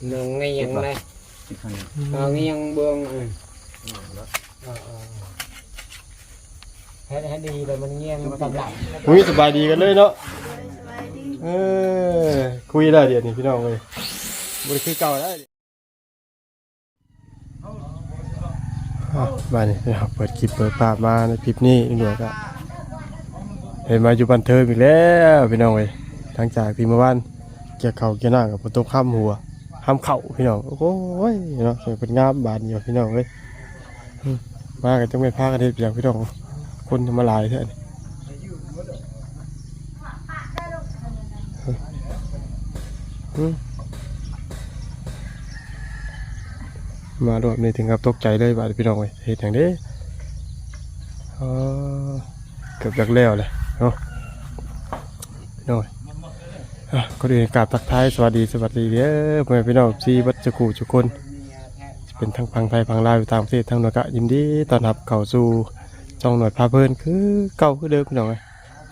nó ngay Tiếp yang vào. này ติดข้างนี้ ờ ngay yang bương ừ. ờ ờ hết hết đi rồi mình nghe tầm lặng อุ้ยสบายดีกันเลยเนาะเออคุยได้เดี๋ยวนี้พี่น้องเลยบริคือเก่าได้อะมานี่พี่น้องเปิดคลิปเปิดภาพมาในคลิปนี้หน่วยก็เห็นมาอยู่บันเทิงอีกแล้วพี่น้องเลยหลังจากที่เมื่อวานเกี่ยวเข่าเกี่ยวหน้ากับประตูข้ามหัว ข้ามเข่าพี่น้อง โอ้ยเนาะเป็นงามบานอยู่พี่น้องเลยมากันจังไม่พากันเฮ็ดอย่างพี่น้อง คนมาลายเท่านี้มารอบนี้ถึงกับตกใจเลยบาดพี่น้องเอ้ยเห็นอย่างนี้เออเกือบจากแล้วเลยเนาะพี่น้องเอ้ ก็ดีกราบทักทายสวัสดีสวัสดีเด้อพ่อแม่พี่น้องซีบัดจุกูทุกคนเป็นทั้งพังไทยพังลาวอยู่ต่างประเทศทั้งหน่วยกะยินดีต้อนรับเข้าสู่ช่องหน่วยพาเพลินคือเก่าคือเดิมพี่น้อง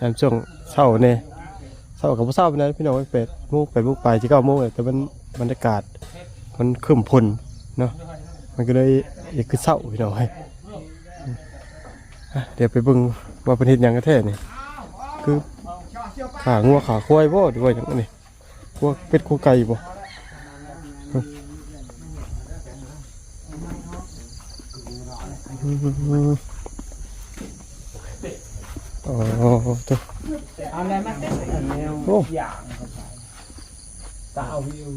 ยามช่วงเช้าเนี่ยเช้ากับเช้าไปนะพี่น้องเอ้ยเป็ดมุกไปมุกไปที่เก้ามงเลยแต่มันบรรยากาศมันครึ้มพลเนาะมันก็เลยอยากคือเศร้าพี่น้องให้เดี๋ยวไปบิ่งว่าเป็นเฮ็ดหยังกันแท้นี่คือ ขางัวขาควายบ่หรือว่าหยังนี่พวกเป็ดพวกไก่บ่อืมอ๋อตัว anh em mắt neo Ô. dạng tạo view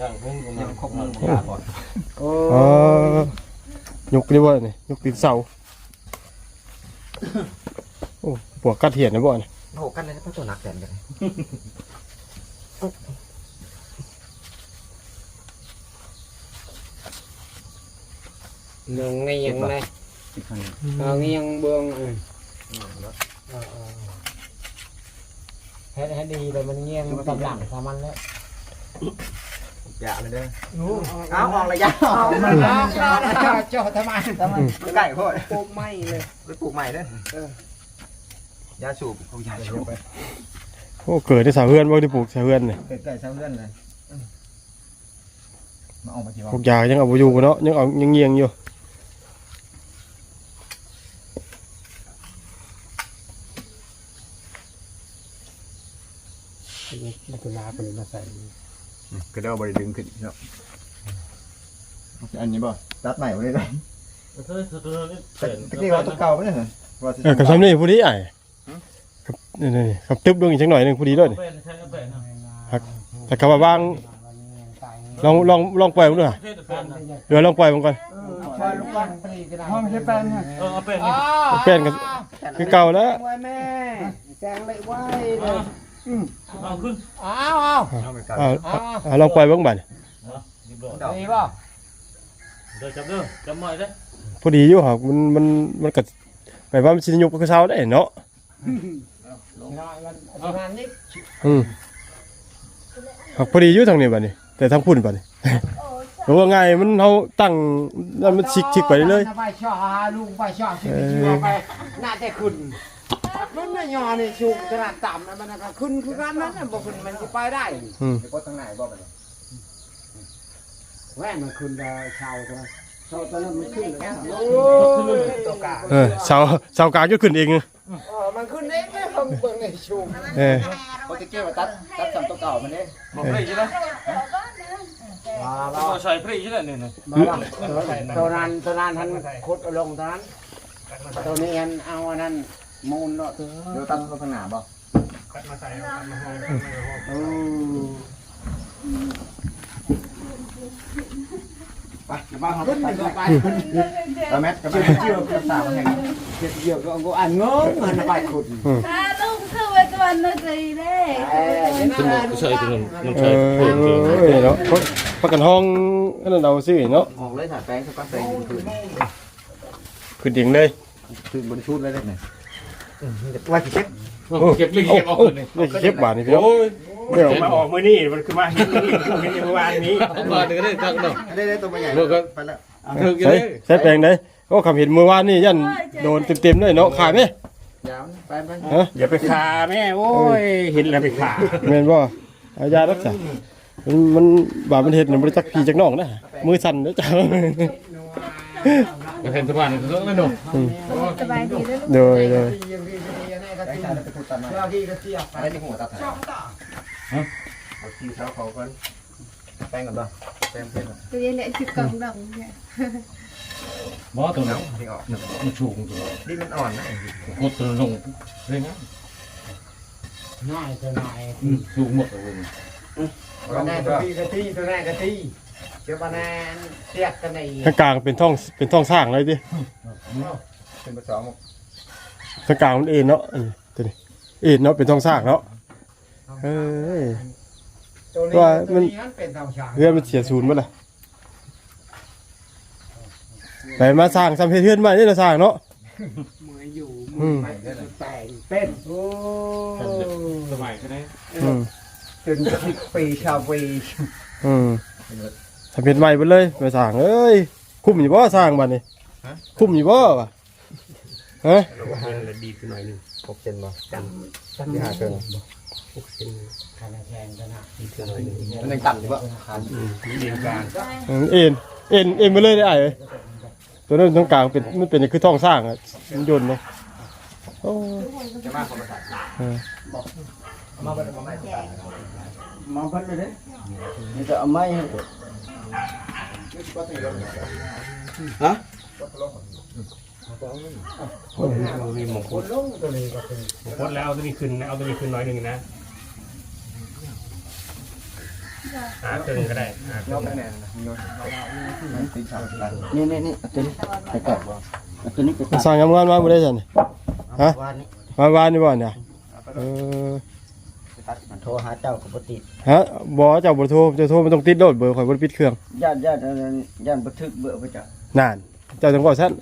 ยังครบมือก่อนอ๋อยกนี่บ่นี่ยกตีนเสาโอ้ปวกกัดเหียนนะบ่นี่ โอ้กันเลยนะตัวหนักแก่นกัน nó ngay yang này ติดข้างนี้ ờ ngay yang bương ừ. ờ ờ hết hết đi rồi mình nghe tầm lặng sao ăn đấy อย่าเลยเด้อเอาออกระยะออก Ờ, cho cho cho thầm ăn thầm ăn ใกล้พ่อ ôm may này ไปปลูกใหม่เด้อ ยาสูบเอายาสูบไปโอ้เกิดในสาวเฮือนบ่ได้ปลูกสาวเฮือนนี่ใกล้ๆเช้าเพื่อนเลยมาออกมาทีว่าพวกยายังเอาบ่อยู่เนาะยังเอายังเงียงอยู่ cái cái lá của nó ใส่ก็ได้บริดึงขึ้นเนาะอันนี้บ่ตัดใหม่บ่ได้เลยตะกี้ว่าตัวเก่าไม่ใช่เหรอว่าสิเออกับซ้ำนี่ผู้นี้ไอ้กับ นี่นี่กับตึ๊บลงอีกจังหน่อยหนึงผู้นี้ด้วยนี่แต่คำว่าบางลองลองลองปล่อยมันด้วยเดี๋ยวลองปล่อยมันก่อนห้องใช้แป้นเออเอาเป็นเปลี่ยนกันคือเก่าแล้วไว้แม่แจงเลยไว้เลยเอาขึ้นอ้าวอ้าวอ่าอ่าอ่าลองปล่อยเบ้างบัดหยิบดอกดีป่ะเดี๋ยวจับเด้อจับหน่อยเด้อพอดีอยู่ครับมันมันมันก็หมายว่ามันสิยุบกับเช้าได้เนาะน้ อืมครับพอดีอยู่ทางนี้บัดนี้ แต่ทางพุ่นบัดนี้ราะว่าไงมันเฮาตั้งนั่นมันชิกชิกไปเลยไปช่อลุงไปช่อชีวิตชีวไปน่าจะขึ้นขึ้นน่ะยอนี่ชูขนาดต่ำนะมันก็ขึ้นคือกันนั้นน่ะบ่ขึ้นมันจะไปได้อืมไปกดทางไหนบ่ไปเลยแว่นมันขึ้นได้ชาวใช่ ไหมชาวตอนนั้นมันขึ้นเลยโอ้ยตัวกาเออเสาเสากลางก็ขึ้นเองเออมันขึ้นเองเลยผมเบิ่งในชูเออโอ้ตะกี้ว่าตัดตัดสามตัวเก่ามันเด้บอกพริกใช่ไหมว้าเราใส่พริกใช่ไหมเนี่ยเนี่ยตัวนั้นตัวนั้นท่านขุดเอาลงตัวนั้นตัวนี้อันเอาอันนั้นมูลเนาะเดี๋ยวตัดทางหน้าบ่เออ ไปเดี๋ยวบ้านเขาขึ้นไปก็ไปแล้วแมทกับแมทเชื่อกับสาวแห่งเจ็บเยอะก็ก็อันงงมันไปขุดถ้าลุงคือไปตัวนึกเลยเด้เอ้ยใส่ตัวนั้นมันเอใส่อพริกเจอเอ้ยเนาะพราะประกันห้องอันนั้นเราซื้อเนาะออกเลยถ่ายแป้งสักก้อนแป้งคืนขึ้นเองเลยคืนบนชุดเลยเนี่ยว่าสิเช็คเก็บพริกเก็บเอาขึ้นนี่นี่เก็บบาทนี่พี่น้อง เดี๋ยวมาออกมือนี่มันคือมาเห็นนี่เห็นเมื่อวานนี้เอามาหนึ่งก็ได้ตักเนาะ ได้ได้ตัวใหญ่เมื่อก็ ไปแล้วถึงจะใช้ได้ใช้แปลงได้โอ้คำเห็นเมื่อวานนี่ยันโดนเต็มๆเลยเนาะขายไหมยาวไปไปฮะอย่าไปขาแม่โอ้ยเห็นแล้วไปขาแม่นบ่เอายารักษามันมันบาดมันเห็ดมันบ่ได้จักพี่จักน้องนะมือสั่นเด้อจ้าก็เห็นทุกวันก็ไม่หนุ่มสบายดีเด้อลูกโดยโดย ได้ชาแล้วไปพูดตามมาเราที่ก็เสียบไปอะไรที่หัวตัดหาย เอาคิวเท้าเขาก่อนแป้งก่อนป่ะแป้งเพื่อนตัวนี้แหละคือกล่องดองเนี่ยบ่ตัวนั้นที่ออกมันชูงตัวนี่มันอ่อนนะกดตัวลงเลยนะน้อยตัวน้อยชูงหมดเลยตัวแรกตัวที่กะที่ตัวแรกกะที่เจ้าบ้านนเสียบกันในข้างกลางเป็นท้องเป็นท้องสร้างเลยดิเป็นภาษาหมกข้างกลางมันเอ็นเนาะอันนี้ตัวนี้เอ็นเนาะเป็นท้องสร้างเนาะ เอ้ย ตัวนี้ว่ามัน ตัวนี้มันเป็นเตาฉางเพื่อนมันเสียศูนย์หมดเลยไปมาสร้างทำเพื่อนมานี่เราสร้างเนาะมืออยู่อืมแต่งเป็นโอ้สมัยก็ได้อืมจนสิบปีชาวปีอืมทำเป็นใหม่ไปเลยไปสร้างเอ้ย คุ้มอยู่บ่สร้างบ้านนี่คุ้มอยู่บ่วะ ฮะมันดีขึ้นหน่อยนึงหกเซนบ่จันที่หาเชิงหกเซนขนาดแพงขนาดดีขึ้นหน่อยนึงมันยังต่ำอยู่ป่ะคันนี่เรียนการอืมเอ็นเอ็นเอ็นไปเลยได้ไอ้เอ้ยตัวนั้นตรงกลางเป็นมันเป็นคือท้องสร้างอะมันยนต์เนาะโอ้จะมากกว่าภาษาเออมาเป็นมาไม่ภาษามาเพิ่นเลยเด้นี่จะเอาไม้ มีมงคคุนดลงตัวนี้ก็เป็นมงคุดแล้วเอาตัวนี้ขึ้นนะเอาตัวนี้ขึ้นหน่อยนึงนะหาตึงก็ได้หาตึยองมแน่นนะยอมตีชาวกันนี่นี่นี่ตัวนี้ไปก่อนตัวนี้ไปมันสร้างงามๆมาบ่ได้ซั่นนี่ฮะวันนี้มาวานนี่บ่เนี่ยเออโทรหาเจ้ากับปติฮะบ่เจ้าบ่โทรเจ้าโทรมันต้องติดโดดเบอร์ข่อยบ่ได้ปิดเครื่องญาติญาติญาติบันทึกเบอร์ไปจ้ะนานเจ้าจังว่าซั่น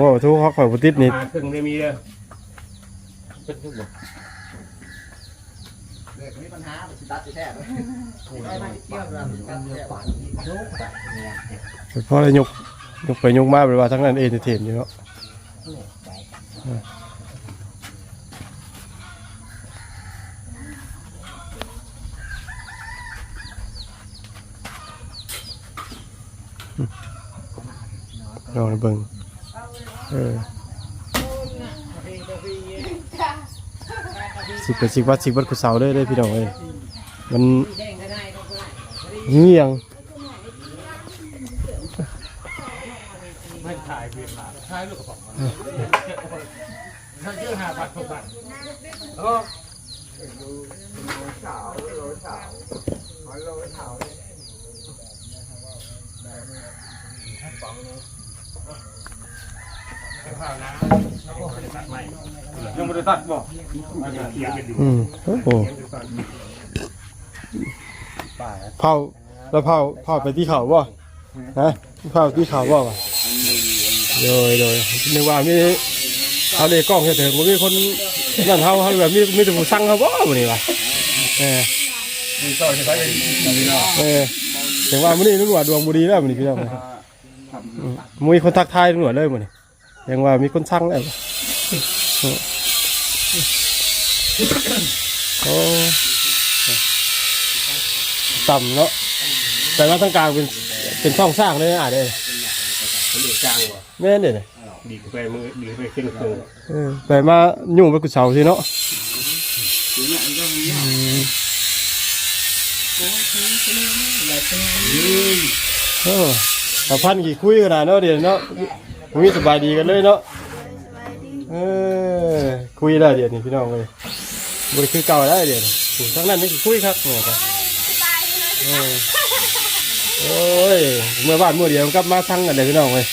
ว่าบ่โทรเขาข่อยบ่ติดนี่หาตึงได้มีเด้อเป็นทุกบ่มีปัญหาตัดแท้ได้ไหมเกี่ยวกับการเสียบฝันลูกเพราะอะไรยกยกไปยกมาเป็นว่าทั้งนั้นเอนเตอร์เทนอยู่เนาะเออลองเบิ่ง เออสิเป็นสิบวัดสิวัดกุเสาเลยเลยพี่น้องเอ้ยมันเงียงไม่ถ่ายเวียนมาถ่ายลูกกระป๋องถ้าเยอะหาผัดทุกวันเออข้าวนะตัดใหม่ยั งไม่ได้ตัดบ่เทียงกันอยู่อืมโอ้โหเผาแล้วเผาเผาไปที่เขาบ่ฮะเผาที่เขาบ่วะโดยโดยนึกว่ามีเขาเลยกล้องเฉยๆมันมีคนนั่นเฮาเฮาแบบมีมีแต่ผู้สั่งเขาบ่มื้อนี้วะเออมีต่อใช่ไหมมีเนาะเออถึงว่ามื้อนี้นึกว่าดวงบ่ดีแล้วมื้อนี้พี่น้องเอ้ยอืมมีคนทักทายตำรวจเลยมื้อนี้ ยังว่ามีคนสั่งแล้วอืมโอ้ต่ำเนาะแต่ว่าทางกลางเป็นเป็นช่องสร้างเลยอะเด้คนเดือดจ้างว่ะแม่นเด้อดีไปมือดีไปขึ้นโค้งเออไปมายุ่งไปกุเสาสิเนาะเออเอาพันกี่คุยกันนะเนาะเดี๋ยวเนาะ มีสบายดีกันเลยเนาะเออคุยได้เดี๋ยวนี้พี่น้องเลยบริคือเก่าได้เดี๋ยวนี้โอ้ทั้งนั้นนี่คือคุยครับเนี่ยครับเออโอ้ยเมื่อบ้านเมื่อเดียวกลับมาทั้งกันเลยพี่น้องเลย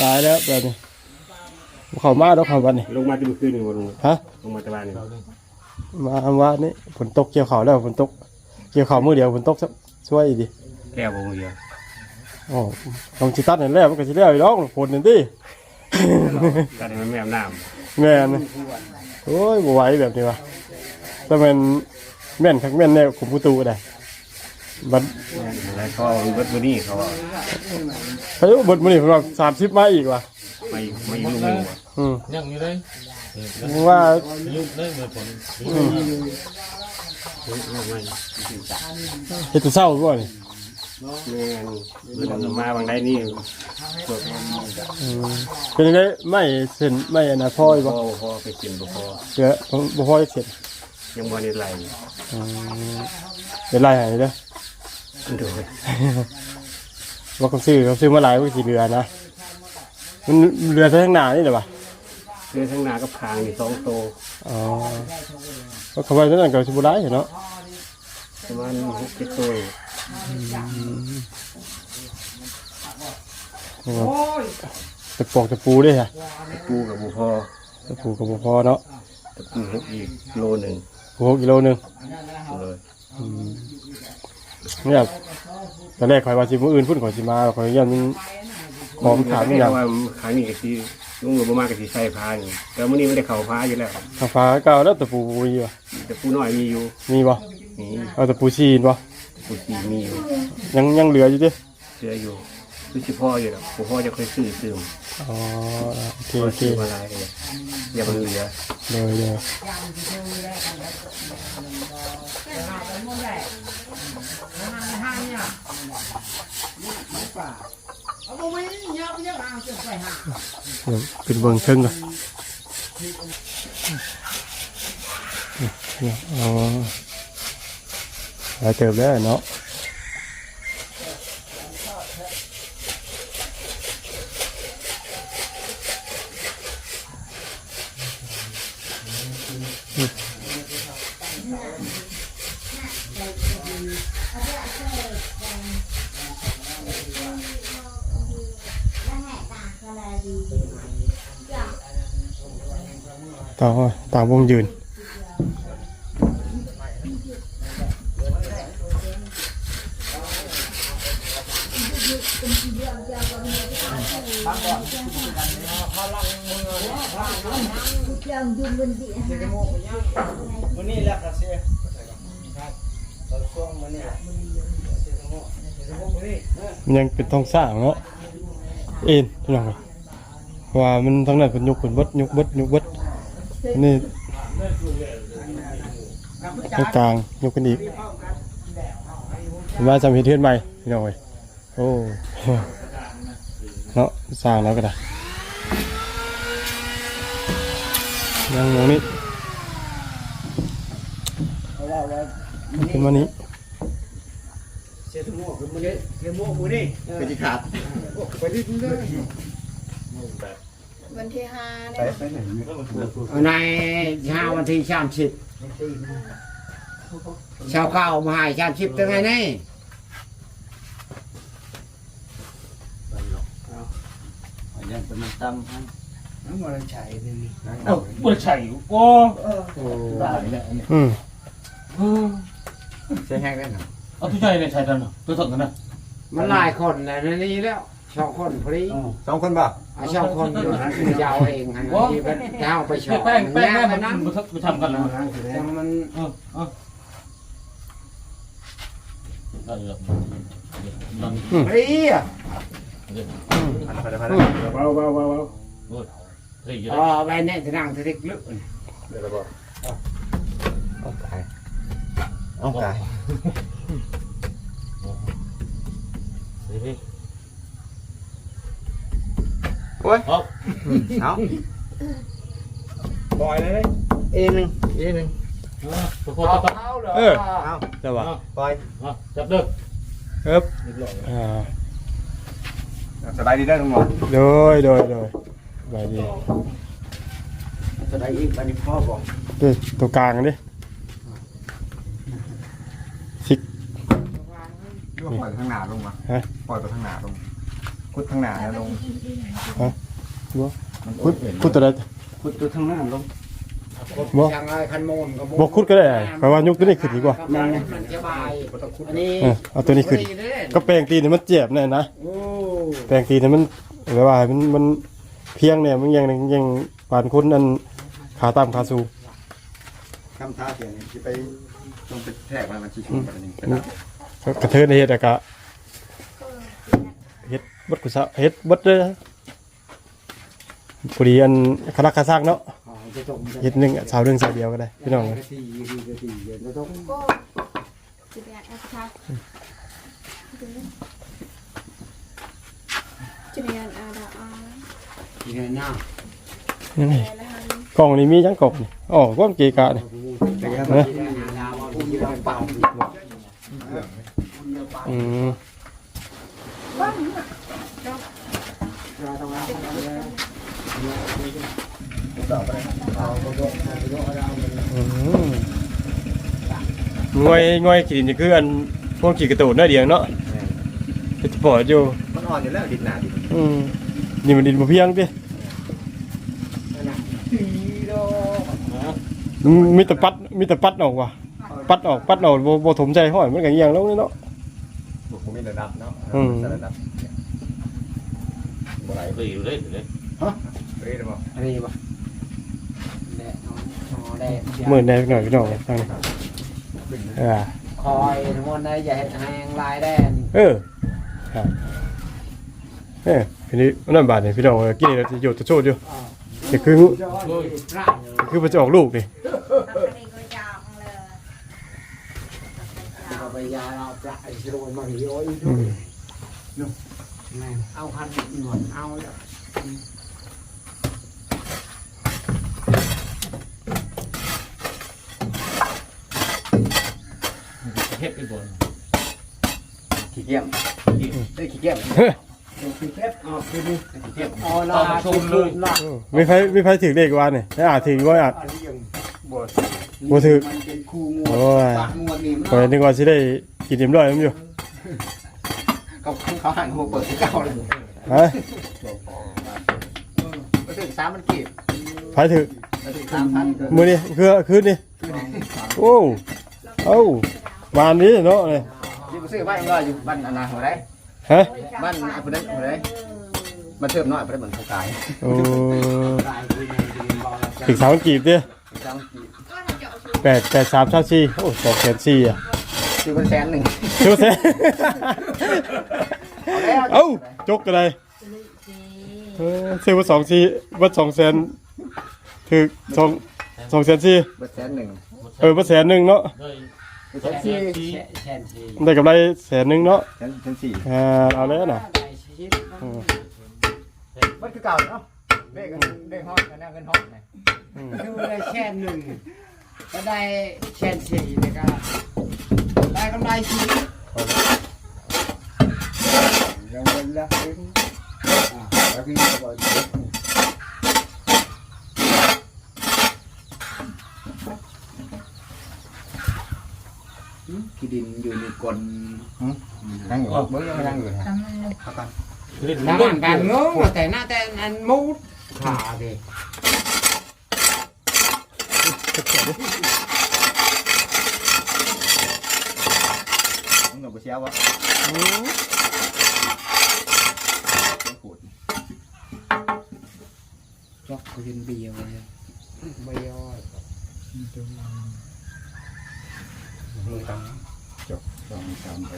ตายแล้วแบบนี้เขามาแล้วเขาวันนี้ลงมาที่มือคืนหนึ่งวันลงฮะลงมาตะวันนี่มาว่านี่ฝนตกเกี่ยวเขาวแล้วฝนตก เกี่ยวเขาวมือเดียวฝนตกซะช่วยอีกดิแก้วบ่มือเดียว อ๋อลองจิตัดนั่นแหละมันก็สิแล้วอีกแล้วฝนนั่นดิตัดให้มันแม่น้แม่นโอ้ยบ่ไหวแบบนี้วะแต่แม่นแม่นคักแม่นแน่ขุมประตูได้บัดำแล้วก็เบิดวันนี้เขาว่าเฮ้ยบดมื้อนี้เพิ่นว่า30มาอีกว่ะไม่ไม่ลูกหนึ่งว่ะอืมยังอยู่เลยว่ายุบเลยเมื่อผลอืมเฮ็ดแตัวเช้าบ่นี่ แม่นเพิ่นมาบางได้นี่สดอืมเป็นจังไดไม่เส้นไม่อันน่ะพออีกพบ่อพอไปกินบ่พอเดี๋ยวบ่พออีกเสร็จยังบ่ได้ไหลอืมเดี๋ยวไล่ให้เด้อโดยว่าเขาซื้อเขาซื้อมาหลายว่ากี่เรือนะมันเรือทั้งหนานี่เหรอวะเรือทั้งหน้ากับคางนี่สองโตอ๋อก็เขาไปนั่นกับชิบุร้ายเนาะประมาณหกเจ็ดโตตะปอกตะปูด้วยฮะปูกับบ่พอตะปูกับบ่พอเนาะตะปูอีกโลหนึงหกกิโลหนึงเลยเนี่ยตอนแรกคอยว่าสิมืออื่นพุ่นขอยสิมาขอยยันมันหอมถามนี่อยัย่างงว่าครั้งนี้ก็สิลุงหลวงบ่มาก็สิใส่พานี่แต่มื้อนี้ไม่ได้เข้าพาอยู่แล้วข้าวฟ้าเก่าแล้วตะปูมีบ่แต่ปูน้อยมีอยู่มีบ่นี่เอาตะปูชีนบ่ ปูสีมีอยู่ยังยังเหลืออยู่ดิเสื้ออยู่คือสิพ่ออยู่แล้วพ่อจะค่อยซื้อซื้ออ๋อโอเคพอโอเคซื้อมาหลายเลยอย่ามันเหลือเลยเลยเดี๋ยวเป็นเบิ่งเชิงก่อนเนี่ยอ๋อ หลายเติบแล้วเนาะต่างต่างวงยืนวันนี้แหละกระเซียตอนช่วงมันเนี่ยเสียสมองเสียสมองนี่ มันยังเป็นท้องสร้างเนาะเอ็นพี่น้องเอ้ยว่ามันทั้งนั้นเป็นยกเป็นบดยกบดยกบดนี่ตรงกลางยกกันอีกมาจำเห็นเทือนใหม่พี่น้องเอ้ยโอ้เนาะสร้างแล้วก็ได้ยังตรงนี้เพราะว่าว่าขึ้นมานี้ เสียสมองคือมันเนี่ยเสียสมองมือนี่เป็นที่ขาดไปที่นี่เลยวันที่ห้าไปเนี่ยไปไหนในเช้าวันที่สามสิบชาวข้าวมาให้สามสิบตั้งไงนี่ยังเป็นมันตั้มน้ำมันใช้เลยเอ้าบ่ใช่โอ้อืมใช้แห้งได้หรอ เอาทุกใจเลยใช่ตอนน่ะตัวสดกันนะมันหลายคนนะในนี้แล้วชอบคนพอดีสองคนบ่อะชอบคนอยู่นะยาวเองฮะที่เป็นเท้าไปชอบแป้งแป้งยาแป้งกมันนั้นมันมันทำกันนะแต่มันเออเออได้แล้วนั่นพอดีอะไปไปไปเบาเบาเบาเบาโอ้ยเฮ้ยอ๋อไปเนี่ยจะนั่งจะเล็กลึกเดี๋ยวเราบอกเอาตายเอาตายเฮ้ยโอ้ยเอาเอาปล่อยเลยเอ็นหนึ่งอีนึงตัวตัวตัวเขาเหรอเออเอาได้ป่ะปล่อยจับ เด้อเอ๊บอ่าสบายดีได้ทุกหมอโดยโดยโดยบายดีจะได้อีกวันนี้พ่อบอก เด้ตัวกลางดิซิก ปล่อยไปทางหนาลงมาฮะ ปล่อยไปทางหนาลงคุดทางหนาลงบ่คุดคุดตัวใดขุดตัวทางหน้าลงบ่ยังไงคันโมนกับบ่คุดก็ได้เพราะว่ายกตัวนี้ขึ้นดีกว่ามันมันจะบายอันนี้เออเอาตัวนี้ขึ้น ก็แปลงตีนนี่มันเจ็บแน่นะโอ้แปลงตีนนี่มันแบบว่ามันมันเพียงเนี่ยมันยังยังปานคนอันขาตามขาสูงคำท้าเสียงที่ไปต้องไปแทกมันมันชี้ชูกันนี่ กระเทินเฮ็ดอะกะเฮ็ดบดกุศะเฮ็ดบดเลยนะพอดีอันคณะคาซักเนาะขอจะจงเฮ็ดหนึงเสาหนึงเสาเดียวก็ได้พี่น้องกะทิกะทิเดี๋ยวจะต้องก็จะได้เอาทักจะได้อาดาอาที่ไหนหน้านี่แล้วฮะกล่องนี้มีจังกบนี่อ๋อก้อนเกะกะนี่แต่ก็ต้องที่ไหนดาวพุ่งยืนเป่า อืมเราต้องรับอืมงวยงวยขีดินนี่คืออันพวกขี่กระตูดน้อยเดียวเนาะจะปล่อยอยู่มันอ่อนอยู่แล้วดินหนาดินอืมนี่มันดินบ่เพียงติตีโดมีแต่ปัดมีแต่ปัดออกว่ะปัดออกปัดออกบ่บ่ถมใจห้อยมันก็เอียงลงนี่เนาะผ มมีระดับเนาะอืม ระดับบ่ไหลตีอยู่เลยเลยเฮ้ยเดี๋ยวบอกอะไรวะแดดนอนแดดมื้อใดหน่อยพี่น้องทางนี้เออคอยทั้งหมดนะอย่าเห็นแหงลายแดนเออครับเออทีนี้นั่นบาดนี่พี่น้องกินนี่เราจะอยู่จะโชดอยู่แต่คือพระคือมันจะออกลูกนี่ เราไป ยาเราพระไอ้โรยมาหิโอ้ยอืมเอาคันหนวดเอาแล้วเฮ็ดไปบนขี้เกียจเฮ้ยขี้เกียจคือเก็บออคือดิเฮ็ดเอาละชมเลยละมีไผมีไผถือเลขว่านี่ให้อาจถือบ่อาจอัน บ่ถือมันเป็นคู่งวโอ้ดยปากงวดนี่ข่อยนึกว่าสิได้กินเต็มร้อยมันอยู่เขาเขาหันหัวเปิดที่เก่าเลยฮะมาถึงสามมันกีบไผถือมาถึงสามพันมื้อนี้คือคืนนี้โอ้เอ้ามาอันนี้เนาะนี่ที่ไปซื้อบ้านก็อยู่บ้านอนนาหัวไรฮะบ้านไอ้คนนั้นหัวไรมันเติมน้อยไปเหมือนเขากายโอ้ตายคือในดินบอลแล้วถึงสามกีบดิสามกีบ แปดแปดสามเท่าสี่โอ้สองแสนสี่อะคือเป็นแสนหนึ่งเท่าแสนเอ้าจกอะไรเออซื้อมาสองสี่วัดสองแสนถึกสองสองแสนสี่เป็นแสนหนึ่งเออมาแสนหนึ่งเนาะเลยแสนสี่แชนซีได้กำไรแสนหนึ่งเนาะแสนแสนสี่อ่าเอาแล้วนะได้ชีวิตอืมมันคือเก่าเนาะเลขเงินเลขห้องเงินเงินห้องไงอืมคือได้แชนหนึ่ง ก็ได้แชนสี่นะครับได้กำไรชีวิตแล้วเวลาอ่าแล้วพี่ก็บอกที่ดินอยู่ในกลนั่งอยู่เบิ้งยังไม่นั่งอยู่นะเล่นน้ำเล่มันนการงงแต่หน้าแต่อันมูดขาดิ มึงหนูไปเชียววะขูดจอกกินเบียร์เลยเบียร์มือตังจบสองสามไป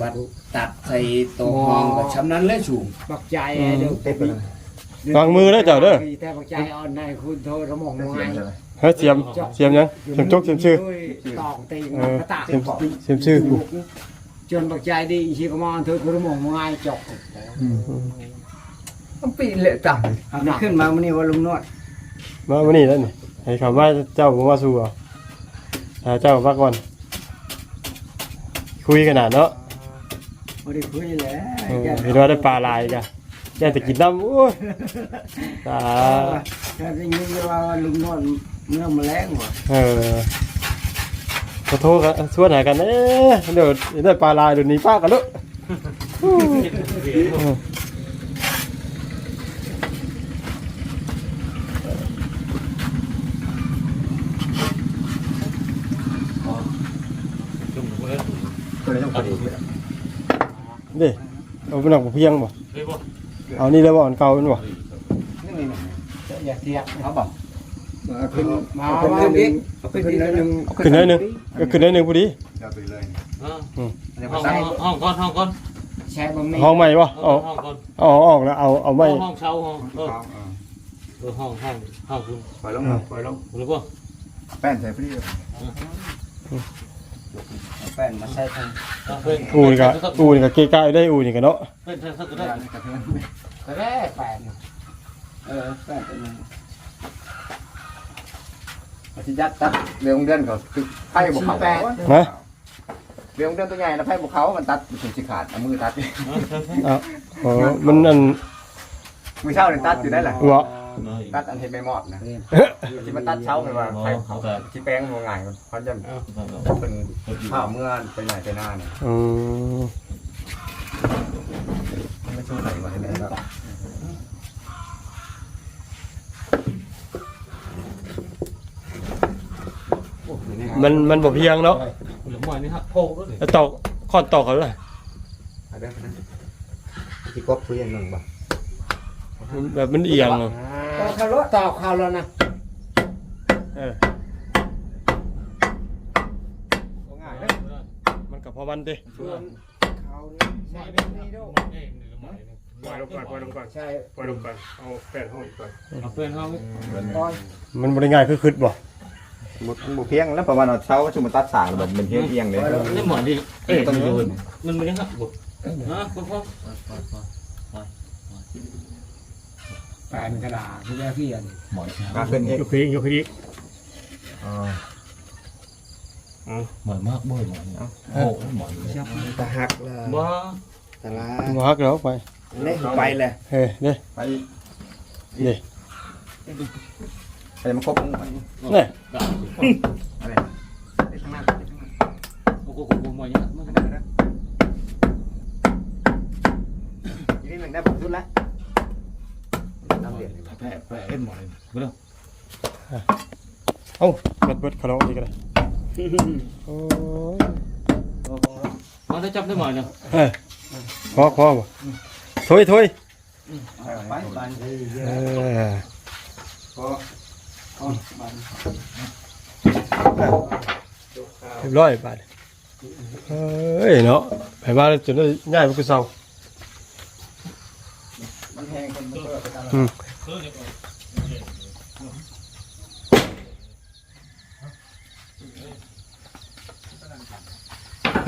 บัดตัดใส่ตัวห้องกับช้ำนั้นเลยสูงบักใจเด้อเต็มไปเลยวางมือได้เจ้าเด้อ แต่บักใจอ่อนในคุณโทรสมองเสีมายงเลยเฮ้ยเสียมเสียมยังเสียมจกเสียมชื่อตอกตีงเออตาเสียมเสียมชื่อกูจนบักใจดีชีกมอนเธอคุณสมองมายจอกต้องปีนเลยต่ำขึ้นมาวันนี้ว่าลุงนวดมาวันนี้แล้วนี่ให้คำว่าเจ้าผมว่าสู้เอาหาเจ้าพักก่อน คุยกันหนาดเนาะไม่ได้คุยแล้เออวเห็นว่าได้ปลาลายกัน แย่แต่กินน้ำโอ้ยตาถ้าได้ยินว่าลุงนวดเมื่อมาแล้งว่ะเออขอโทษกันชวนหากันเอ๊ะเดี๋ยวได้ปลาลายเดี๋ยวหนี้ป้ากันเลยจุ่มเล่นตัวนี้ต้องพอดีเด้เอาเป็นหนังเพียงบ่ เลยบ่เอานี่แล้วบ่อันเก่าเป็นบ่นี่นี่อย่าเสียเขาบอกขึ้นมาขึ้นว่าขึ้นดิอีกขึ้นอีกนิดนึงขึ้นได้หนึ่งก็ขึ้นได้หนึ่งพอดีเดี๋ยวไปเลยห้องห้องก่อนห้องก่อนแชร์บางนี้ห้องใหม่บ่เอาห้องก่อนเอาออกแล้วเอาเอาไม่ห้องเช่าห้องเออเออห้องห้องห้องคุณปล่อยลงปล่อยลงคุณรู้ป่ะแป้นใส่พอดี แป้นมาใส่ทางเพื่อนอูนี่ก็อูนี่ก็เกะกะได้อูนี่ก็เนาะเพื่อนเพื่อนสักตัวได้ก็ได้แป้นเออแป้นเป็นที่ยัดตัดเรื่องเดือนเขาคือไพ่บุกเขานะเรื่องเดือนตัวใหญ่นะไพ่บุกเขามันตัดถึงสิขาดเอามือตัดอะอ๋อมันอันมือเช่าเนี่ยตัดอยู่ได้แหละวะ ตัดอันเห็นไม่หมอดนะที่มันตัดเช้าเลยว่าไพ่เขาที่แป้งมันง่ายเขาจะเป็นข้าวเมื่อไปไหนไปหน้าเนี่ยอืมไม่ช่วยไหนมาให้ได้แล้วมันมันบ่เพียงเนาะหรือมันนี่ฮักโพกด้วยแล้วตอกคอนตอกเขาเลยเอาเด้อที่กบเพื่อนหนึ่งบ่มันแบบมันเอียงอะต่อ เขาต่อเขาแล้วนะเออง่ายเลยมันกับพอมันดิเขาใส่แบบนี้ด้วยปล่อยลงก่อนปล่อยลงก่อนใช่ปล่อยลงก่อนเอาแป้นห้องอีกก่อนเอาเพื่อนห้องปล่อยมันบ่ได้ง่ายคือคิดบ่บุเพียงแล้วประมาณเช้าชุมตัดสางแบบเป็นเพียงเพียงเลยนี่หมอนดิเอ๊ะต้องโดนมันไม่ได้ฮักบุกนะคุณพ่อแป้ นกระดาษที่แรกที่อันมาขึ้นเองยกขึ้นอีกยกขึ้นอีกหมอนมากบ่อยหมอนโอ้หมอนตะหักละบ้าตะลาบ่ฮักแล้วไปเล่ไปเลยเฮ้ยเด้ไปเด้ไปมาครบนี่อะไรข้างหน้าโอ้โหหมอนนี่มันทีนี้หนึ่งได้ผมสุดแล้วน้ำเดือดแพ้แพ้เอ็นหมอนไม่ได้เอ้าเบิดเบิดคาราโอเกะก็ได้โอ้ยมันได้จับได้หมอนเนาะเอ้ยพอพอบ่ถอยถอยไปไปเออพอเรียบร้อยบาดเอ้ยเนาะไปมาแล้วจนได้ย้ายไปกูเซามันแห้งคนมันก็ไปตามอืม เอ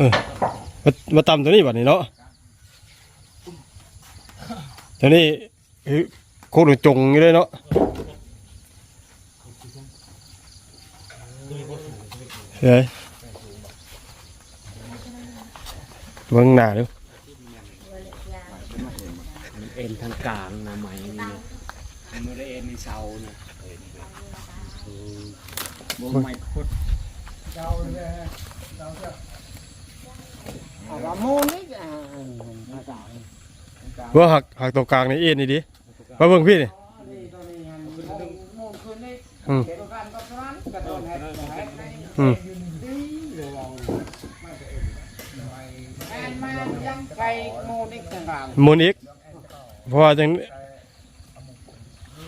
อมามาตำตัวนี้บัดนี้เนาะตัวนี้คือโคตรจงอยู่เลยเนาะเฮ้ยเบิ่งหน้าดูเอ็นทางกลางนะไหมนี่ มือได้เอ็นในเสาเนี่ยบ่ไม่พุดเจ้าเลยเจ้าเจ้าเอาละโมนี่อ่าภาษาว่าหักหักตัวกลางนี่เอ็นนี่ดิมาเบิ่งพี่นี่นี่ตัวนี้มันโมงคืนนี่อืมเกี่ยวกันกับนั้นกระโดดแฮกแฮกในอืมดีเลยเราแอนมายังไปโมนิกต่างหมุนอีกเพราะว่าจัง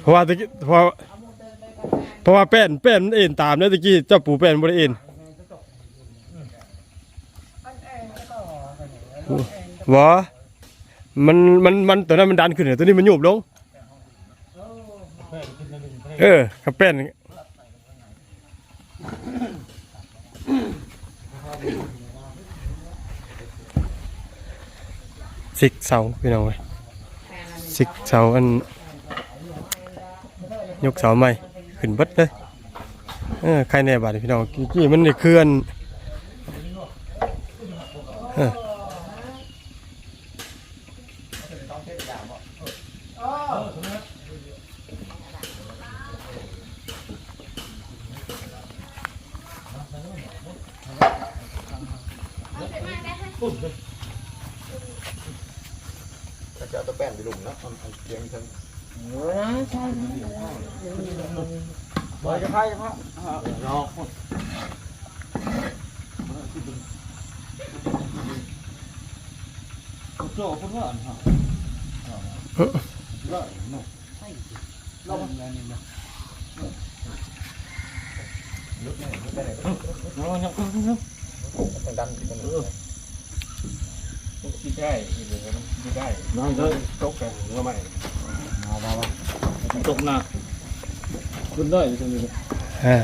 เพราะว่าตะกี้เพราะว่าเพราะว่าแป้นแป้นมันเอ็นตามแล้วตะกี้เจ้าปู่แป้นบ่ได้เอ็นวะมันมันมันตัวนั้นมันดันขึ้นเนี่ยตัวนี้มันยุบลงเออกับแป้นสิกเสาพี่น้องเว้ยสิกเสาอัน ยกเสาใหม่ขึ้นบัดเลยเออใครแน่บาดนี้พี่น้องกี้มันนี่เคลื่อนเออ จะเอาตัวแป้นไปลุมแล้วเอาเพียงทั้ง บอยจะพายพระ รอ โจ้พูดว่าอะเราเนี่ย ต้องดันกันเลยคิดได้คิดได้น้องเด้อตกแต่หัวใหม่ตกหนักคุณได้ตรงนี้อ่า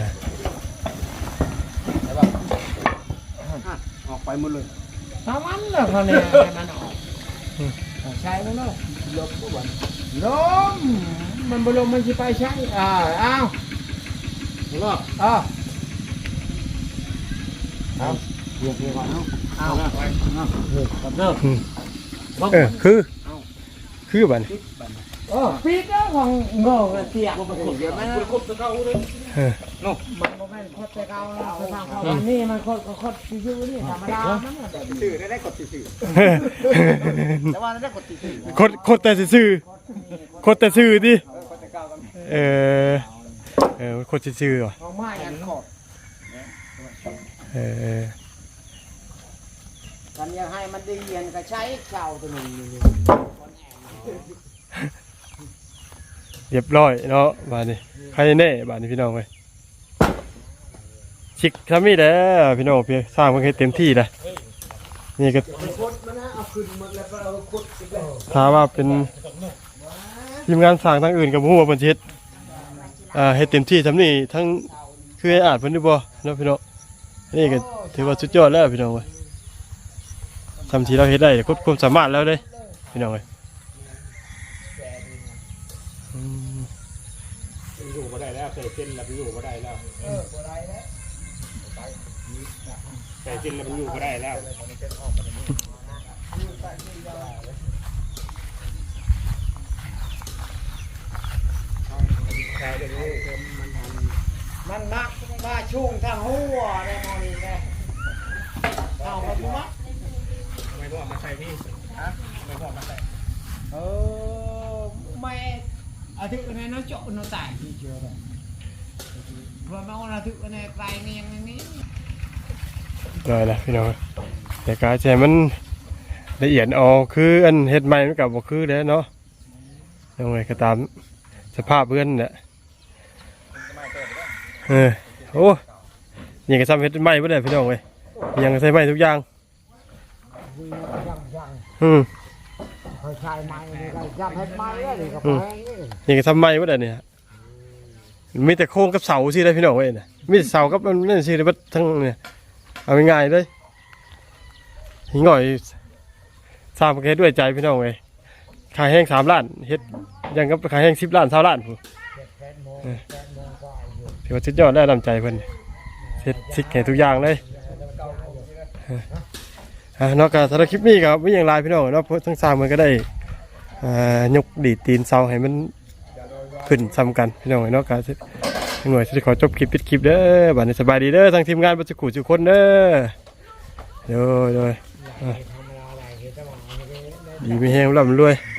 ออกไปหมดเลยตามันน่ะเขาเนี่ยให้มันออกใช้มันเนาะ ลบบ่วันลมมันบ่ลมมันสิไปใช้อ่าอ้าวรอบอ้าวเอาเรียกเรียกก่อนเนาะอ้าวไปครับเด้อเออคือคือบัดนี้เออปีกแล้วของโง่กันเสียบ่เป็นเดี๋ยวมันคุณครบตะเก้าเลยเออมันบ่แม่นโคตรแต่เกาแล้วไปทางเขาวันนี้มันโคตรโคตรอยู่นี่ธรรมดามันน่ะแต่สื่อได้ได้กดสื่อแต่ว่าได้กดสื่อโคตรโคตรแต่ซื่อโคตรแต่ซื่อดิเออเออโคตรซื่อๆว่ะขอไม้อันขอดเออกันอยากให้มันไดีเย็นก็ใช้เก่าตัวนึงเรียบร้อยเนาะบาดนี้ใครแน่บาดนี้พี่น้องเว้ย ชิกทำนี่แหละพี่น้องพียสร้างมันให้เต็มที่เลยนี่ก็ถ้าคดสิไปถามว่าเป็นทีมงานสร้างทั้งอื่นกับหัวาเพิ่นสิเฮ็ดอ่าให้เต็มที่ทำนี่ทั้งคือให้อาจเพิ่นได้บ่เนาะพี่น้องนี่ก็ถือว่าสุดยอดแล้วพี่น้องเว้ยทำทีเราเฮ็ดได้ครบความสามารถแล้วเด้พี่น้องเว้ยอยู่ก็ได้แล้วเคยเส้นแล้วอยู่ก็ได้แล้วเออบ่ได้แล้ว เคยเส้นแล้วไปอยู่ก็ได้แล้วมันมักมาชุ่งทางหัวในมอนี่แหละเอาไปบ่มักไม่บอกมาใส่พี่ไม่บอกมาใส่เออไม่อาทิตย์นี้ nó chỗ nó tải thì chưa rồi rồi mà ông là thứ này vài niên này ได้แล้วพี่น้องเว้ยแต่การใช้มันละเอียดเออกคืออันเฮ็ดใหม่มันก็บ่คือแล้วเนาะยังไงก็ตามสภาพเพื่อนน่ะเออโอ้นี่ก็ซ้ำเฮ็ดใหม่บ่ได้พี่น้องเว้ยยังใช้ใหม่ทุกอย่าง răng răng อืม hơi xài máy này là răng hết máy á thì có Ừ. phải ấy. นี่ก็ทำใหม่บ่ได้เนี่ย มีแต่โครงกับเสาสิได้พี่น้องเว้ยนะมีแต่เสากับมันนั่นสิได้เบิดทั้งเนี่ยเอาง่ายๆเลยหิงหน่อยสร้างประเทศด้วยใจพี่น้องเว้ยขายแห้งสามล้านเฮ็ดยังกับขายแห้งสิบล้านสามล้านพู้ถือว่าสุดยอดแล้วนำใจเพิ่นเฮ็ดซิกให้ทุกอย่างเลยนอกจากสารบคลิปนี้ครับไม่อย่างไรพี่น้องเนาะเพราะทั้งสามมันก็ได้ยกดีดตีนเสาให้มัน ขึ้นซ้ำกันพี่น้องเนาะการหน่วยสิขอจบคลิปปิดคลิปเด้อบัดนี้สบายดีเด้อทั้งทีมงานบัจจุกุทุกคนเด้อโดยโดยอะดีไม่แห้งร่ำรวย Ờ.